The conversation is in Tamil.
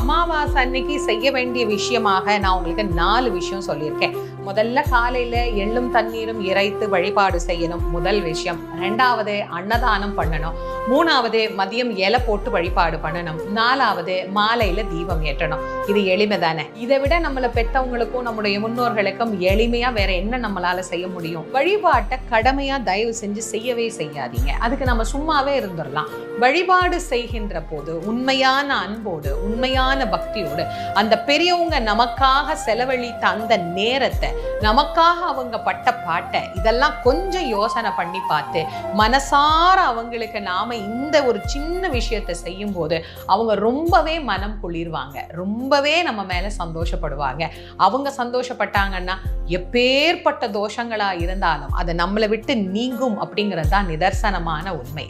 அமாவாசை அன்னைக்கு செய்ய வேண்டிய விஷயமாக நான் உங்களுக்கு நாலு விஷயம் சொல்லியிருக்கேன். முதல்ல காலையில எள்ளும் தண்ணீரும் இறைத்து வழிபாடு செய்யணும் முதல் விஷயம். ரெண்டாவது அன்னதானம் பண்ணணும். மூணாவது மதியம் இலை போட்டு வழிபாடு பண்ணணும். நாலாவது மாலையில தீபம் ஏற்றணும். இது எளிமை தானே இதை விட நம்மளை பெற்றவங்களுக்கும் நம்முடைய முன்னோர்களுக்கும் எளிமையா வேற என்ன நம்மளால செய்ய முடியும்? வழிபாட்டை கடமையா தயவு செஞ்சு செய்யவே செய்யாதீங்க. அதுக்கு நம்ம சும்மாவே இருந்துடலாம் வழிபாடு செய்கின்ற போது உண்மையான அன்போடு உண்மையான பக்தியோடு அந்த பெரியவங்க நமக்காக செலவழித்த அந்த நேரத்தை நமக்காக அவங்க பட்ட பாட்டை இதெல்லாம் கொஞ்சம் யோசனை பண்ணி பார்த்து மனசார அவங்களுக்கு நாம இந்த ஒரு சின்ன விஷயத்தை செய்யும் போது அவங்க ரொம்பவே மனம் குளிர்வாங்க. ரொம்பவே நம்ம மேல சந்தோஷப்படுவாங்க. அவங்க சந்தோஷப்பட்டாங்கன்னா எப்பேற்பட்ட தோஷங்களா இருந்தாலும் அது நம்மளை விட்டு நீங்கும் அப்படிங்கிறது தான் நிதர்சனமான உண்மை.